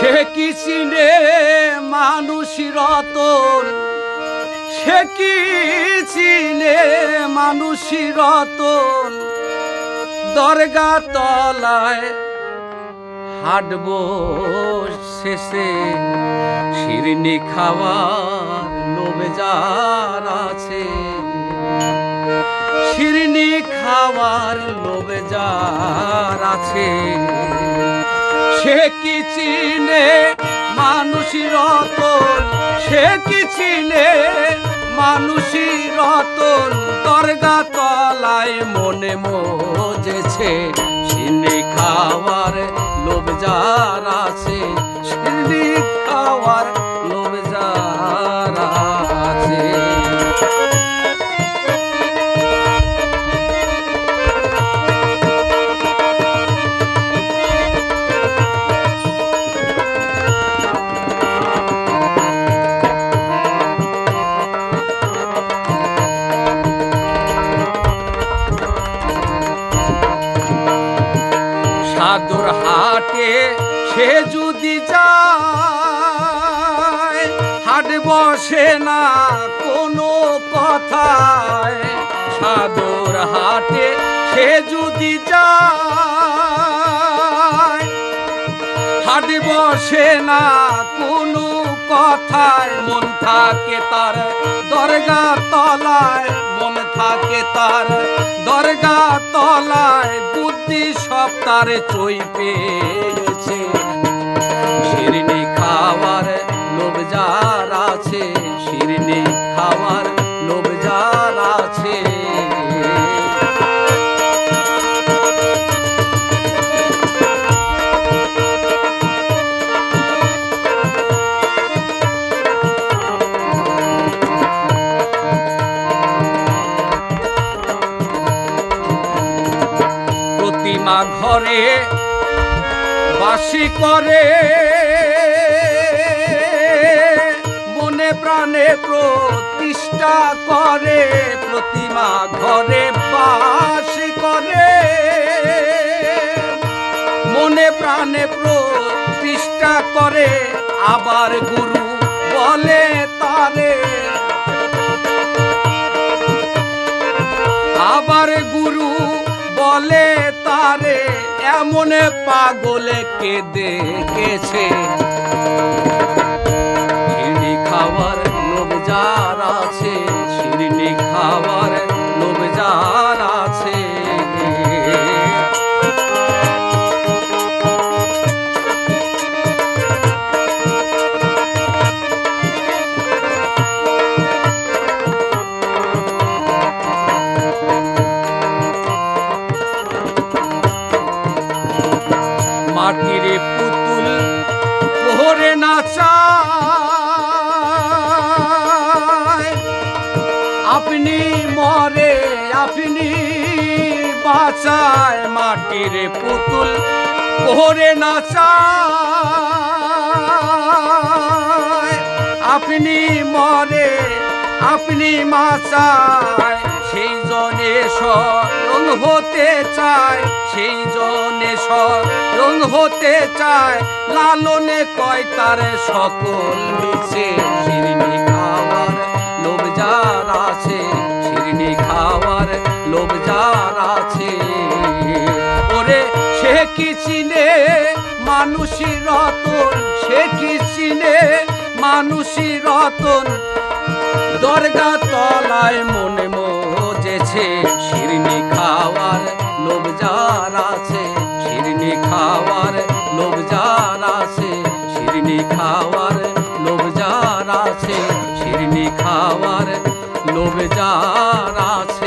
সে কি চিনে মানুষ রতন? সে কি চিনে মানুষ রতন? দরগা তলায় হাঁটব শেষে, শিরনি খাওয়ার লোভে যার আছে। শিরনি খাওয়ার লোভে যার আছে। সে কি চিনে মানুষই রতন? সে কি চিনে মানুষই রতন? দরগা তলায় মনে মজেছে সিন্নি খাওয়ার লোভ যার আছে সিন্নি খাওয়ার হাটে সে যদি যায়, হাট বসে না কোনো কথায়। সাদুর হাটে সে যদি যায়, হাট বসে না কোনো কথায়। মন থাকে তার দরগা তলায়, মন থাকে তার। দরগা তলায় বুদ্ধি সব তার চই পেয়েছে খাওয়ার প্রতিমা ঘরে বাসি করে। মনে প্রাণে প্রতিষ্ঠা করে, প্রতিমা ঘরে বাসি করে। মনে প্রাণে প্রতিষ্ঠা করে, আবার গুরু বলে তারে। আবার গুরু বলে তারে এমন পাগলে কে দেখেছে? মাটির পুতুল ভোরে নাচায়। আপনি মরে, আপনি বাঁচায় মাটির পুতুল ভোরে নাচায়। আপনি মরে, আপনি মাচায় সেই জনে স্মরণ হতে চায়, সেই জনে স্মরণ হতে চায়, লালনে কয় তার সকল মিছে শিরনি খাওয়ার লোভ যার আছে শিরনি খাওয়ার লোভ যার আছে। ওরে সে কি চিনে মানুষই রতন, সে কি চিনে মানুষই রতন? দরগা তলায় মনে মজেছে শিরনি খাওয়ার লোভ যার আছে, শিরনি খাওয়ার লোভ যার আছে, শিরনি খাওয়ার লোভ যার আছে, শিরনি খাওয়ার লোভ যার আছে।